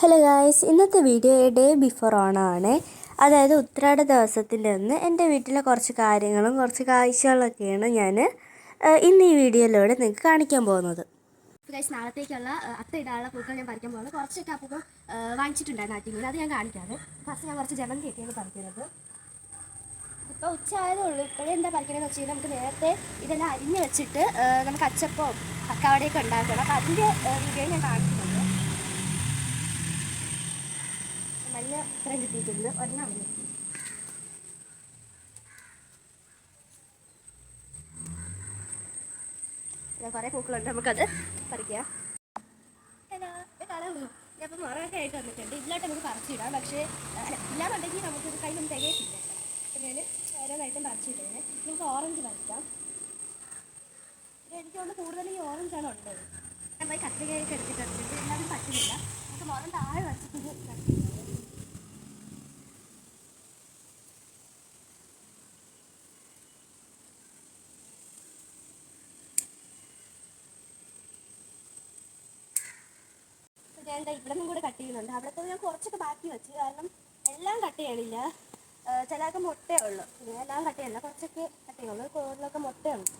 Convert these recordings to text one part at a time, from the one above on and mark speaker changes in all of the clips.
Speaker 1: Hello guys ഇന്നത്തെ video day before ഓണമാണ് അതായത് ഉത്രാട ദിവസത്തിന്റെ അന്ന് എന്റെ വീട്ടിലെ കുറച്ച് കാര്യങ്ങളും കുറച്ച് കാഴ്ചകളൊക്കെയാണ് ഞാൻ ഇന്ന് ഈ വീഡിയോയിലൂടെ നിങ്ങൾക്ക് കാണിക്കാൻ പോകുന്നത്.
Speaker 2: ഗൈസ് നാളത്തേക്കുള്ള അത്ത ഇടാനുള്ള പൂക്കൾ ഞാൻ പറിക്കാൻ പോകുന്നത് കുറച്ചൊക്കെ അപ്പം വാങ്ങിച്ചിട്ടുണ്ടായിരുന്നു നാട്ടിൽ നിന്ന്. അത് ഞാൻ കാണിക്കാതെ ഫസ്റ്റ് ഞാൻ കുറച്ച് ജമന്തി ഒക്കെയാണ് പറിക്കുന്നത്. ഇപ്പോൾ ഉച്ച ആയതേ ഉള്ളൂ. ഇപ്പോഴേ എന്താ പറിക്കണമെന്ന് വെച്ച് കഴിഞ്ഞാൽ നമുക്ക് നേരത്തെ ഇതെല്ലാം അരിഞ്ഞ് വെച്ചിട്ട് നമുക്ക് അച്ചപ്പവും പക്കാവടയൊക്കെ ഉണ്ടാക്കണം. അപ്പോൾ അതിന്റെ വീഡിയോ ഞാൻ കാണിക്കുന്നുണ്ട്. മഞ്ഞ ഇത്രയും കിട്ടിയിട്ടുണ്ട് ഒരെണ്ണം അവിടെ. ഞാൻ കുറേ പൂക്കളുണ്ട്. നമുക്കത് പറിക്കാം. ഇത് കാണാമോ ഞാൻ ഇപ്പം ആയിട്ട് വന്നിട്ടുണ്ട്. ഇതിലോട്ട് നമുക്ക് പറിച്ചിടാം. പക്ഷേ ഇല്ലാന്നുണ്ടെങ്കിൽ നമുക്കിത് കയ്യിലൊന്നും തികയത്തില്ല. അപ്പം ഞാൻ ഓരോന്നായിട്ടും പറിച്ചിട്ടേ നമുക്ക് ഓറഞ്ച് പറിക്കാം. ഇത് എനിക്ക് തോന്നുന്നു കൂടുതൽ ഈ ഓറഞ്ചാണ് ഉള്ളത്. ഞാൻ പോയി കത്തിരിക്കയൊക്കെ എടുത്തിട്ടുണ്ട്. ഇത് എല്ലാവരും പറ്റുന്നില്ല. നമുക്ക് മുറം താഴെ വച്ചിട്ട് ഇത് ഞാൻ എന്താ ഇവിടെ നിന്നും കൂടെ കട്ട് ചെയ്യുന്നുണ്ട്. അവിടുത്തെ ഞാൻ കുറച്ചൊക്കെ ബാക്കി വെച്ച്. കാരണം എല്ലാം കട്ട് ചെയ്യണില്ല. ചിലർക്ക് മുട്ടയേ ഉള്ളൂ. പിന്നെ എല്ലാം കട്ട് ചെയ്യണില്ല. കുറച്ചൊക്കെ കട്ട് ചെയ്യുള്ളൂ. കൂടുതലൊക്കെ മുട്ടയുണ്ട്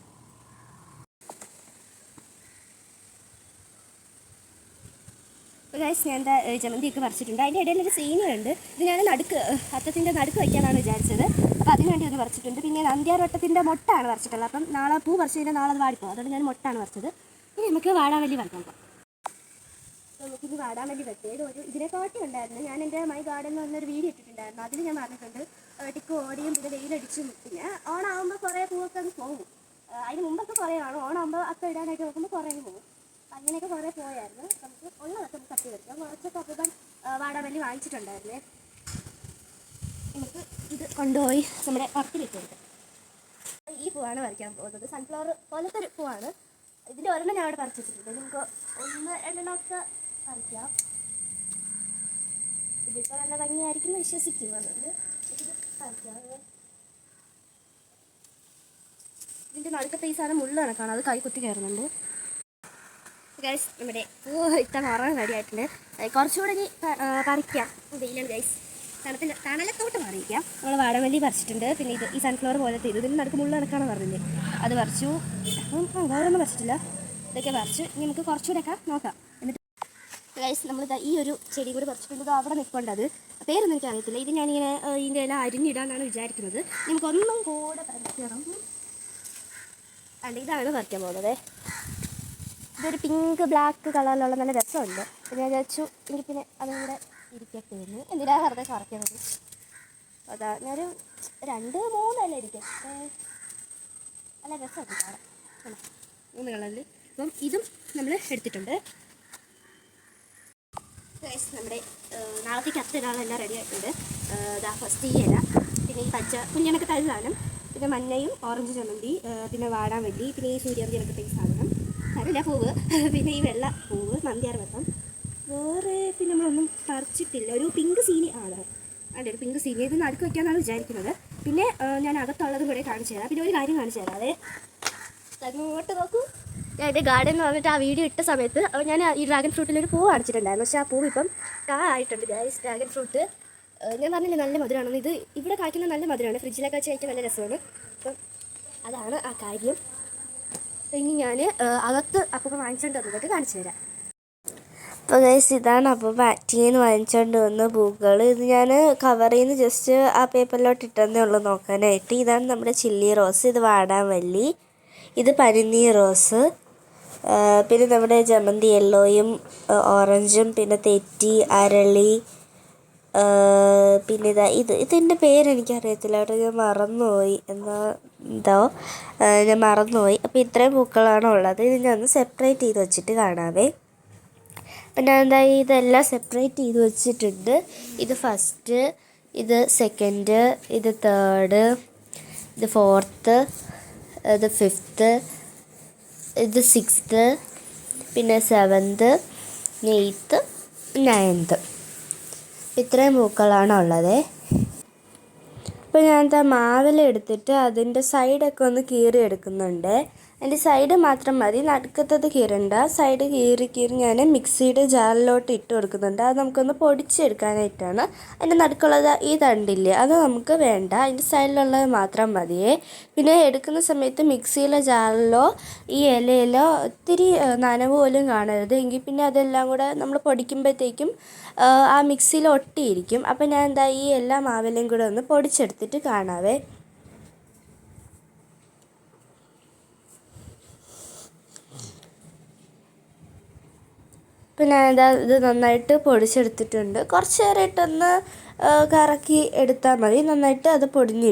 Speaker 2: ഗൈസ് ഞാൻ എന്താ ജമന്തിയൊക്കെ പറിച്ചിട്ടുണ്ട്. അതിന്റെ ഇടയിൽ ഒരു സീനിയുണ്ട് ഇത് ഞാൻ നടുക്ക് അത്തത്തിന്റെ നടുക്ക് വയ്ക്കാനാണ് വിചാരിച്ചത്. അപ്പോൾ അതിന് വേണ്ടി ഒന്ന് പറിച്ചിട്ടുണ്ട്. പിന്നെ നന്ദ്യാർവട്ടത്തിന്റെ മുട്ടാണ് പറിച്ചിട്ടുള്ളത്. അപ്പം നാളെ പൂ പറിച്ചു കഴിഞ്ഞാൽ നാളെ അത് വാടിപ്പോകും. അതുകൊണ്ട് ഞാൻ മുട്ടാണ് പറിച്ചത്. ഇനി നമുക്ക് വാടാവല്ലി പറിക്കാൻ വാടാൻ വേണ്ടി വെട്ടേത് ഒരു ഇതിനെക്കാട്ടി ഉണ്ടായിരുന്നു. ഞാൻ എന്റെ മൈ ഗാർഡൻ നിന്ന് ഒരു വീഡിയോ ഇട്ടിട്ടുണ്ടായിരുന്നു. അതിൽ ഞാൻ പറഞ്ഞിട്ടുണ്ട് ടിക്ക് ഓടിയും പിന്നെ വെയിലടിച്ചും പിന്നെ ഓണാകുമ്പോൾ കുറേ പൂവൊക്കെ അങ്ങ് പോകും അതിന് മുമ്പൊക്കെ കുറേ കാണും ഓണാകുമ്പോൾ അക്ക ഇടാനായിട്ട് നോക്കുമ്പോൾ കുറേ പോകും അങ്ങനെയൊക്കെ കുറേ പോയായിരുന്നു. നമുക്ക് ഉള്ളതൊക്കെ നമുക്ക് തട്ടി വെക്കാം. കുറച്ചൊക്കെ അപ്പം വാടാമല്ലി വാങ്ങിച്ചിട്ടുണ്ടായിരുന്നേ. നമുക്ക് ഇത് കൊണ്ടുപോയി നമ്മുടെ പറത്തിലിട്ട് കൊടുക്കാം. ഈ പൂവാണ് വരയ്ക്കാൻ പോകുന്നത്. സൺഫ്ലവർ പോലത്തെ ഒരു പൂവാണ്. ഇതിന്റെ ഒരെണ്ണം ഞാൻ അവിടെ പറിച്ചിട്ടുണ്ട് നമുക്ക് ഒന്ന് രണ്ടെണ്ണമൊക്കെ പറിക്കാം ഇതിപ്പോ നല്ല ഭംഗിയായിരിക്കും എന്ന് വിശ്വസിക്കുന്നു. അതുകൊണ്ട് ഇതിന്റെ നടുക്കത്തെ ഈ സാധനം മുള്ള കണക്കാണ്. അത് കൈ കുത്തി കയറുന്നുണ്ട്. ഗൈസ് നമ്മുടെ പൂ ഇത്ര മാറാൻ റെഡിയായിട്ടുണ്ട് ഏഹ് കുറച്ചുകൂടെ ഇനി പറിക്കാം. വെയിലാണ് ഗൈസ് തണുപ്പിൽ തണലത്തോട്ട് പറിക്കാം നമ്മൾ വാടമല്ലി പറിച്ചിട്ടുണ്ട്. പിന്നെ ഇത് ഈ സൺഫ്ലവർ പോലത്തെ ഇത് ഇതിന് നടക്കുമ്പോൾ മുള്ള കണക്കാണ് പറഞ്ഞില്ലേ? അത് പറിച്ചു. അപ്പം വേറൊന്നും പറിച്ചിട്ടില്ല. ഇതൊക്കെ പറിച്ചു. ഇനി നമുക്ക് കുറച്ചുകൂടെയൊക്കെ നോക്കാം. എന്നിട്ട് ഗൈസ് നമ്മൾ ഈ ഒരു ചെടി കൂടി പറിച്ചിട്ടുണ്ട് അവിടെ നിൽക്കേണ്ടത് പേരൊന്നും എനിക്ക് അറിയത്തില്ല ഇത് ഞാനിങ്ങനെ ഇതിന്റെ ഇല അരിഞ്ഞിടാന്നാണ് വിചാരിക്കുന്നത്. നമുക്കൊന്നും കൂടെ പറിക്കണം. അല്ല ഇതാണ് പറിക്കാൻ പോകുന്നത്. ഇതൊരു പിങ്ക് ബ്ലാക്ക് കളറിലുള്ള നല്ല രസമുണ്ട്. പിന്നെ ഞാൻ വിചാരിച്ചു എനിക്ക് പിന്നെ അതും കൂടെ ഇരിക്കട്ടെ എന്ന്. എന്തിനാ വെറുതെ കുറയ്ക്കുന്നത് അതാ ഞാനൊരു രണ്ട് മൂന്നല്ല ഇരിക്കട്ടെ. നല്ല രസമുണ്ട് കാണാം? മൂന്ന് കളറിൽ അപ്പം ഇതും നമ്മൾ എടുത്തിട്ടുണ്ട്. നമ്മുടെ നാളത്തേക്ക് അത്ര എല്ലാം റെഡി ആയിട്ടുണ്ട്. ഇതാ ഫസ്റ്റ് ഈ ഇല പിന്നെ ഈ പച്ച കുഞ്ഞണക്ക് തഴി സാധനം പിന്നെ മഞ്ഞയും ഓറഞ്ച് ചമ്മന്തി പിന്നെ വാടാൻ വാടാമല്ലി പിന്നെ ഈ സൂര്യാന്തി ഇറക്കത്തെ ഈ സാധനം. അതല്ല പൂവ് പിന്നെ ഈ വെള്ള പൂവ് നന്ദിയാർ വെള്ളം. വേറെ പിന്നെ നമ്മളൊന്നും പറിച്ചിട്ടില്ല. ഒരു പിങ്ക് സീനി ആണ് അതെ. ഒരു പിങ്ക് സീനി. ഇത് നടുക്ക് വയ്ക്കാന്നാണ് വിചാരിക്കുന്നത്. പിന്നെ ഞാൻ അകത്തുള്ളത് കൂടെ കാണിച്ചു തരാം. പിന്നെ ഒരു കാര്യം കാണിച്ചു തരാം. അതെ. അങ്ങോട്ട് നോക്കൂ. ഞാൻ എന്റെ ഗാർഡൻ എന്ന് പറഞ്ഞിട്ട് ആ വീഡിയോ ഇട്ട സമയത്ത് ഞാൻ ഈ ഡ്രാഗൺ ഫ്രൂട്ടിൽ ഒരു പൂ അടിച്ചിട്ടുണ്ടായിരുന്നു പക്ഷേ ആ പൂ ഇപ്പം കാ ആയിട്ടുണ്ട് ഗൈസ് ഡ്രാഗൺ ഫ്രൂട്ട്. ഞാൻ പറഞ്ഞില്ലേ നല്ല മധുരമാണെന്ന് ഇത് ഇവിടെ കായ്ക്കുന്ന നല്ല മധുരമാണ്. ഫ്രിഡ്ജിലൊക്കെ വെച്ച് കഴിക്കാൻ നല്ല രസമാണ്. അപ്പം അതാണ് ആ കാര്യം. ഇനി ഞാൻ അകത്ത് അപ്പം വാങ്ങിച്ചുകൊണ്ട് വന്നതൊക്കെ കാണിച്ചു തരാം.
Speaker 1: അപ്പോൾ ഗൈസ് ഇതാണ് അപ്പോൾ ബാറ്റിയിൽ നിന്ന് വാങ്ങിച്ചുകൊണ്ട് വന്ന പൂക്കൾ ഇത് ഞാൻ കവർ നിന്ന് ജസ്റ്റ് ആ പേപ്പറിലോട്ട് ഇട്ടെന്നേ ഉള്ളൂ നോക്കാനായിട്ട്. ഇതാണ് നമ്മുടെ ചില്ലി റോസ് ഇത് വാടാൻ വല്ലി ഇത് പനിനീർ റോസ് പിന്നെ നമ്മുടെ ജമന്തി യെല്ലോയും ഓറഞ്ചും പിന്നെ തെറ്റി അരളി പിന്നെ ഇതാ ഇത് ഇതിന്റെ പേര് എനിക്കറിയത്തില്ല. കേട്ടോ ഞാൻ മറന്നുപോയി. എന്താ എന്തോ? ഞാൻ മറന്നുപോയി. അപ്പോൾ ഇത്രയും പൂക്കളാണ് ഉള്ളത്? ഇത് ഞാൻ ഒന്ന് സെപ്പറേറ്റ് ചെയ്ത് വെച്ചിട്ട് കാണാവേ. അപ്പം ഞാൻ എന്താ ഇതെല്ലാം സെപ്പറേറ്റ് ചെയ്ത് വെച്ചിട്ടുണ്ട്. ഇത് ഫസ്റ്റ് ഇത് സെക്കൻഡ് ഇത് തേർഡ് ഇത് ഫോർത്ത് ഇത് ഫിഫ്ത്ത് ഇത് സിക്സ്ത്ത് പിന്നെ സെവൻത്ത് എയ്ത്ത് നയൻത്ത് ഇത്രയും പൂക്കളാണ് ഉള്ളത്. അപ്പോൾ ഞാൻ എന്താ മാവില എടുത്തിട്ട് അതിന്റെ സൈഡൊക്കെ ഒന്ന് കീറി എടുക്കുന്നുണ്ട് അതിന്റെ സൈഡ് മാത്രം മതി. നടുക്കത്തത് കീറണ്ട. സൈഡ് കീറി കീറി ഞാൻ മിക്സിയുടെ ജാറിലോട്ട് ഇട്ട് കൊടുക്കുന്നുണ്ട്. അത് നമുക്കൊന്ന് പൊടിച്ചെടുക്കാനായിട്ടാണ്. അതിന്റെ നടുക്കുള്ളത് ഈ തണ്ടില്ലേ അത് നമുക്ക് വേണ്ട. അതിന്റെ സൈഡിലുള്ളത് മാത്രം മതിയേ. പിന്നെ എടുക്കുന്ന സമയത്ത് മിക്സിയിലെ ജാറിലോ ഈ ഇലയിലോ ഒത്തിരി നനവ് പോലും കാണരുത്. എങ്കിൽ പിന്നെ അതെല്ലാം കൂടെ നമ്മൾ പൊടിക്കുമ്പോഴത്തേക്കും ആ മിക്സിയിൽ ഒട്ടിയിരിക്കും. അപ്പം ഞാൻ എന്താ ഈ എല്ലാ മാവിലും കൂടെ ഒന്ന് പൊടിച്ചെടുത്തിട്ട് കാണാവേ. പിന്നെ ഞാനിതാ ഇത് നന്നായിട്ട് പൊടിച്ചെടുത്തിട്ടുണ്ട്. കുറച്ച് നേരം ഇട്ടൊന്ന് കറക്കി എടുത്താൽ മതി. നന്നായിട്ട് അത് പൊടിഞ്ഞ്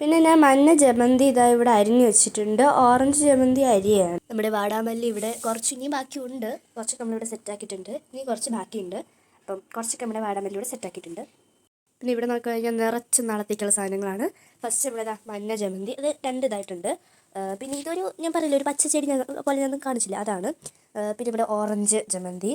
Speaker 1: പിന്നെ ഞാൻ മഞ്ഞ ജമന്തി ഇതാ ഇവിടെ അരിഞ്ഞു വെച്ചിട്ടുണ്ട്. ഓറഞ്ച് ജമന്തി അരിയാണ്. നമ്മുടെ വാടാമല്ലി ഇവിടെ കുറച്ച് ഇനി ബാക്കിയുണ്ട്. കുറച്ചൊക്കെ നമ്മളിവിടെ സെറ്റാക്കിയിട്ടുണ്ട് ഇനി കുറച്ച് ബാക്കിയുണ്ട്. അപ്പം കുറച്ചൊക്കെ നമ്മുടെ വാടാമല്ലി ഇവിടെ സെറ്റാക്കിയിട്ടുണ്ട് പിന്നെ ഇവിടെ നോക്കി കഴിഞ്ഞാൽ നിറച്ച് നാളത്തേക്കുള്ള സാധനങ്ങളാണ്. ഫസ്റ്റ് ഇവിടെ മഞ്ഞ ജമന്തി. അത് രണ്ട് ഇതായിട്ടുണ്ട്. പിന്നെ ഇതൊരു ഞാൻ പറയില്ല ഒരു പച്ച ചെടി പോലെ ഞാൻ കാണിച്ചില്ല. അതാണ്. പിന്നെ ഇവിടെ ഓറഞ്ച് ജമന്തി.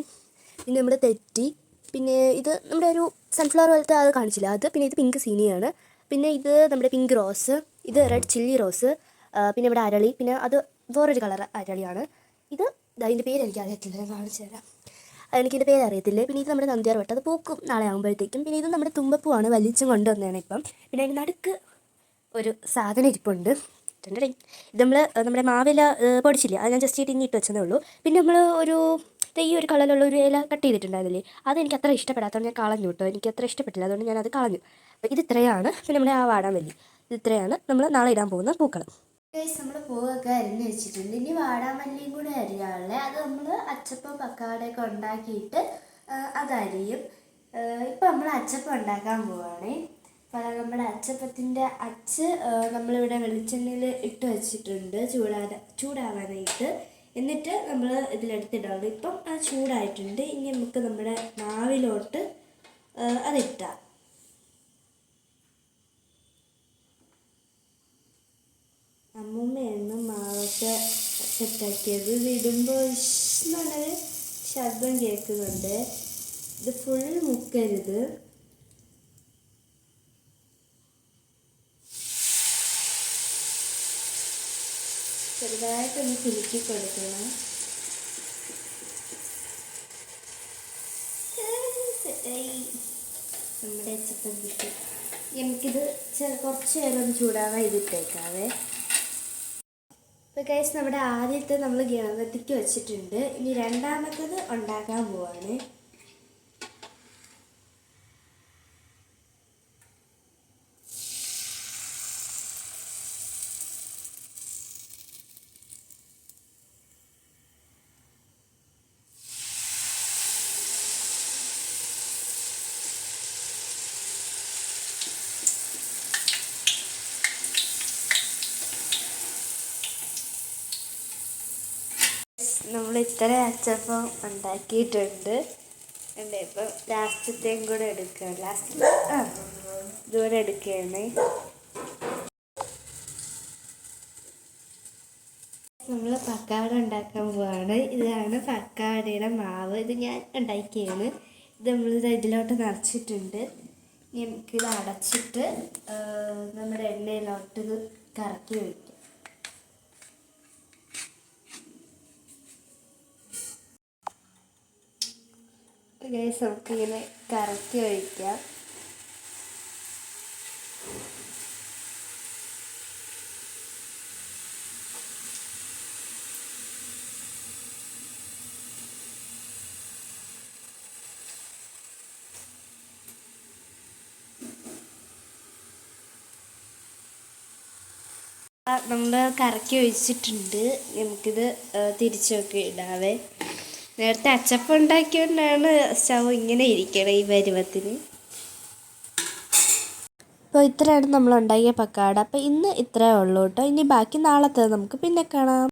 Speaker 1: പിന്നെ നമ്മുടെ തെറ്റി. പിന്നെ ഇത് നമ്മുടെ ഒരു സൺഫ്ലവർ പോലത്തെ അത് കാണിച്ചില്ല. അത് പിന്നെ ഇത് പിങ്ക് സീനിയാണ്. പിന്നെ ഇത് നമ്മുടെ പിങ്ക് റോസ് ഇത് റെഡ് ചില്ലി റോസ് പിന്നെ ഇവിടെ അരളി. പിന്നെ അത് വേറൊരു കളർ അരളിയാണ്. ഇത് അതിന്റെ പേര് എനിക്ക് അറിയത്തില്ല. ഞാൻ കാണിച്ചു തരാം. എനിക്കിന്റെ പേര് അറിയത്തില്ല പിന്നെ ഇത് നമ്മുടെ നന്ദിയാർ വട്ടം അത് പൂക്കും നാളെ ആകുമ്പോഴത്തേക്കും പിന്നെ ഇത് നമ്മുടെ തുമ്പപ്പൂവാണ് വലിച്ചും കൊണ്ടുവന്നതാണ് ഇപ്പം. പിന്നെ അതിന്റെ നടുക്ക് ഒരു സാധനം ഇരിപ്പുണ്ട്. ഇത് നമ്മൾ നമ്മുടെ മാവില പൊടിച്ചില്ല? അത് ഞാൻ ജസ്റ്റ് ഇട്ട് ഇട്ട് വെച്ചതേ ഉള്ളൂ. പിന്നെ നമ്മൾ ഒരു ഈ ഒരു കളറിലുള്ള ഒരു ഇല കട്ട് ചെയ്തിട്ടുണ്ടായിരുന്നില്ലേ? അത് എനിക്ക് അത്ര ഇഷ്ടപ്പെടാത്തതുകൊണ്ട് ഞാൻ കളഞ്ഞു കേട്ടോ. എനിക്ക് അത്ര ഇഷ്ടപ്പെട്ടില്ല. അതുകൊണ്ട് ഞാൻ അത് കളഞ്ഞു ഇത് ഇത്രയാണ്. പിന്നെ നമ്മുടെ ആ വാടാൻ വലി ഇത് ഇത്രയാണ്. നമ്മൾ നാളെ ഇടാൻ പോകുന്ന പൂക്കൾ നമ്മൾ പൂവൊക്കെ അരിഞ്ഞ് വെച്ചിട്ടുണ്ട്. ഇനി വാടാമല്ലിയും കൂടെ അരിയാളെ അത് നമ്മൾ അച്ചപ്പം പക്കാടൊക്കെ ഉണ്ടാക്കിയിട്ട് അതരിയും. ഇപ്പം നമ്മൾ അച്ചപ്പം ഉണ്ടാക്കാൻ പോവുകയാണ് അപ്പോൾ നമ്മുടെ അച്ചപ്പത്തിന്റെ അച്ച് നമ്മളിവിടെ വെളിച്ചെണ്ണയിൽ ഇട്ട് വെച്ചിട്ടുണ്ട് ചൂടാ ചൂടാവാനായിട്ട്. എന്നിട്ട് നമ്മൾ ഇതിലെടുത്തിടാറുണ്ട് ഇപ്പം അത് ചൂടായിട്ടുണ്ട്. ഇനി നമുക്ക് നമ്മുടെ മാവിലോട്ട് അതിട്ടാം. സെറ്റാക്കിയത് ഇത് ഇടുമ്പോൾ നല്ല ശബ്ദം കേൾക്കുന്നുണ്ട്. ഇത് ഫുൾ മുക്കരുത്. ചെറുതായിട്ടൊന്ന് കുലുക്കി കൊടുക്കണം. നമ്മുടെ കിട്ടി നമുക്കിത് ചെറു കുറച്ച് നേരം ചൂടാവാൻ ഇതിട്ടേക്കാവേ ഇപ്പോൾ ഗൈസ് നമ്മുടെ ആദ്യത്തെ നമ്മൾ ഗണപതിക്ക് വെച്ചിട്ടുണ്ട്. ഇനി രണ്ടാമത്തത് ഉണ്ടാക്കാൻ പോവാണ്. നമ്മൾ ഇത്ര അച്ചപ്പം ഉണ്ടാക്കിയിട്ടുണ്ട്. ഉണ്ട് ഇപ്പം ലാസ്റ്റത്തെയും കൂടെ എടുക്കുക ലാസ്റ്റ് ആ ഇതുകൂടെ എടുക്കുകയാണ്. നമ്മൾ പക്കാട ഉണ്ടാക്കാൻ പോവാണ്. ഇതാണ് പക്കാടയുടെ മാവ്. ഇത് ഞാൻ ഉണ്ടാക്കിയാണ്. ഇത് നമ്മൾ ഇതിലോട്ട് നിറച്ചിട്ടുണ്ട്. നമുക്കിത് അടച്ചിട്ട് നമ്മുടെ എണ്ണയിലോട്ട് ഇത് കറക്കി വയ്ക്കും ഗൈസ് നമുക്കിങ്ങനെ കറക്കി ഒഴിക്കാം. നമ്മൾ കറക്കി ഒഴിച്ചിട്ടുണ്ട്. നമുക്കിത് തിരിച്ചൊക്കെ ഇടാവേ. നേരത്തെ അച്ചപ്പം ഉണ്ടാക്കിയോണ്ടാണ് സ്റ്റവ് ഇങ്ങനെ ഇരിക്കണം ഈ പരുവത്തിന്. അപ്പോൾ ഇത്രയാണ് നമ്മൾ ഉണ്ടാക്കിയ പക്കാട. അപ്പോൾ ഇന്ന് ഇത്രയേ ഉള്ളൂ കേട്ടോ ഇനി ബാക്കി നാളത്തെ നമുക്ക് പിന്നെ കാണാം.